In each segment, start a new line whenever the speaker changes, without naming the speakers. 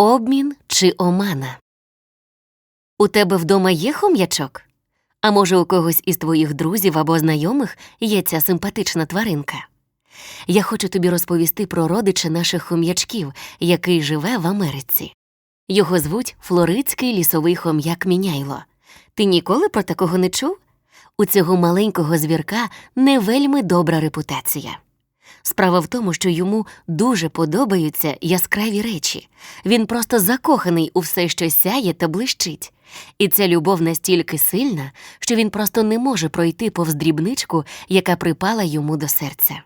Обмін чи омана. У тебе вдома є хом'ячок? А може, у когось із твоїх друзів або знайомих є ця симпатична тваринка? Я хочу тобі розповісти про родича наших хом'ячків, який живе в Америці. Його звуть Флоридський лісовий хом'як Міняйло. Ти ніколи про такого не чув? У цього маленького звірка не вельми добра репутація. Справа в тому, що йому дуже подобаються яскраві речі. Він просто закоханий у все, що сяє та блищить. І ця любов настільки сильна, що він просто не може пройти повз дрібничку, яка припала йому до серця.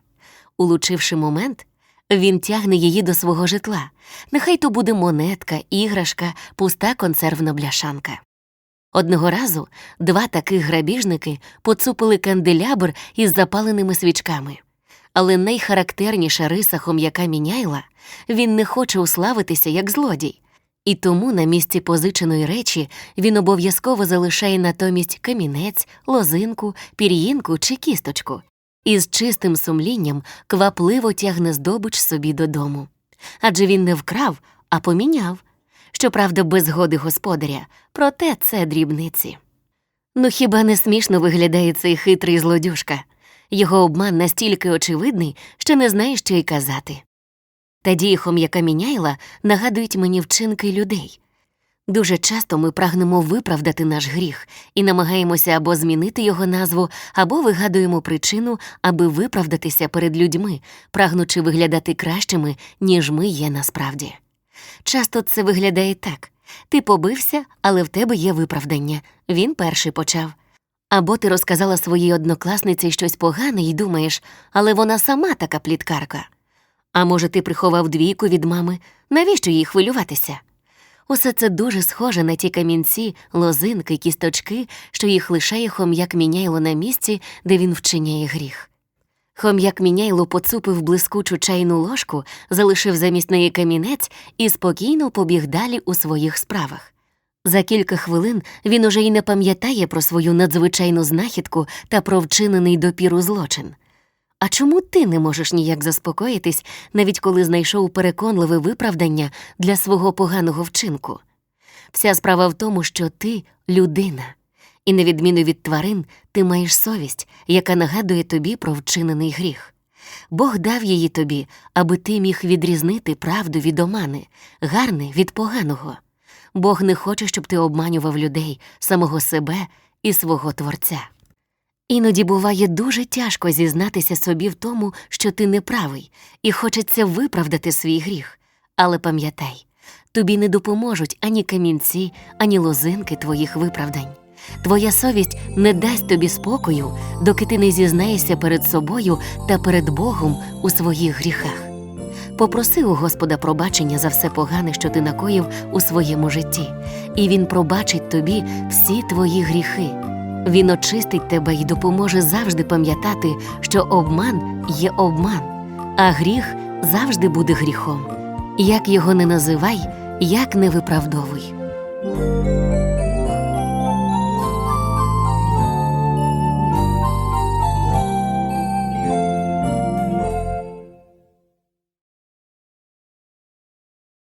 Улучивши момент, він тягне її до свого житла. Нехай то буде монетка, іграшка, пуста консервна бляшанка. Одного разу два таких грабіжники поцупили канделябр із запаленими свічками. Але найхарактерніша риса хом'яка міняйла він не хоче уславитися як злодій, і тому на місці позиченої речі він обов'язково залишає натомість камінець, лозинку, пір'їнку чи кісточку, і з чистим сумлінням квапливо тягне здобич собі додому. Адже він не вкрав, а поміняв. Щоправда, без згоди господаря, проте це дрібниці. Ну хіба не смішно виглядає цей хитрий злодюшка? Його обман настільки очевидний, що не знає, що й казати. Та дії хом'яка міняйла нагадують мені вчинки людей. Дуже часто ми прагнемо виправдати наш гріх і намагаємося або змінити його назву, або вигадуємо причину, аби виправдатися перед людьми, прагнучи виглядати кращими, ніж ми є насправді. Часто це виглядає так ти побився, але в тебе є виправдання. Він перший почав. Або ти розказала своїй однокласниці щось погане і думаєш, але вона сама така пліткарка. А може, ти приховав двійку від мами, навіщо їй хвилюватися? Усе це дуже схоже на ті камінці, лозинки, кісточки, що їх лишає хом'як міняйло на місці, де він вчиняє гріх. Хом'як міняйло поцупив блискучу чайну ложку, залишив замість неї камінець і спокійно побіг далі у своїх справах. За кілька хвилин він уже й не пам'ятає про свою надзвичайну знахідку та про вчинений допіру злочин. А чому ти не можеш ніяк заспокоїтись, навіть коли знайшов переконливе виправдання для свого поганого вчинку? Вся справа в тому, що ти людина, і, на відміну від тварин, ти маєш совість, яка нагадує тобі про вчинений гріх. Бог дав її тобі, аби ти міг відрізнити правду від омани, гарне від поганого. Бог не хоче, щоб ти обманював людей, самого себе і свого Творця. Іноді буває дуже тяжко зізнатися собі в тому, що ти неправий, і хочеться виправдати свій гріх. Але пам'ятай, тобі не допоможуть ані камінці, ані лозинки твоїх виправдань. Твоя совість не дасть тобі спокою, доки ти не зізнаєшся перед собою та перед Богом у своїх гріхах. Попроси у Господа пробачення за все погане, що ти накоїв у своєму житті, і Він пробачить тобі всі твої гріхи. Він очистить тебе і допоможе завжди пам'ятати, що обман є обман, а гріх завжди буде гріхом. Як його не називай, як не виправдовуй.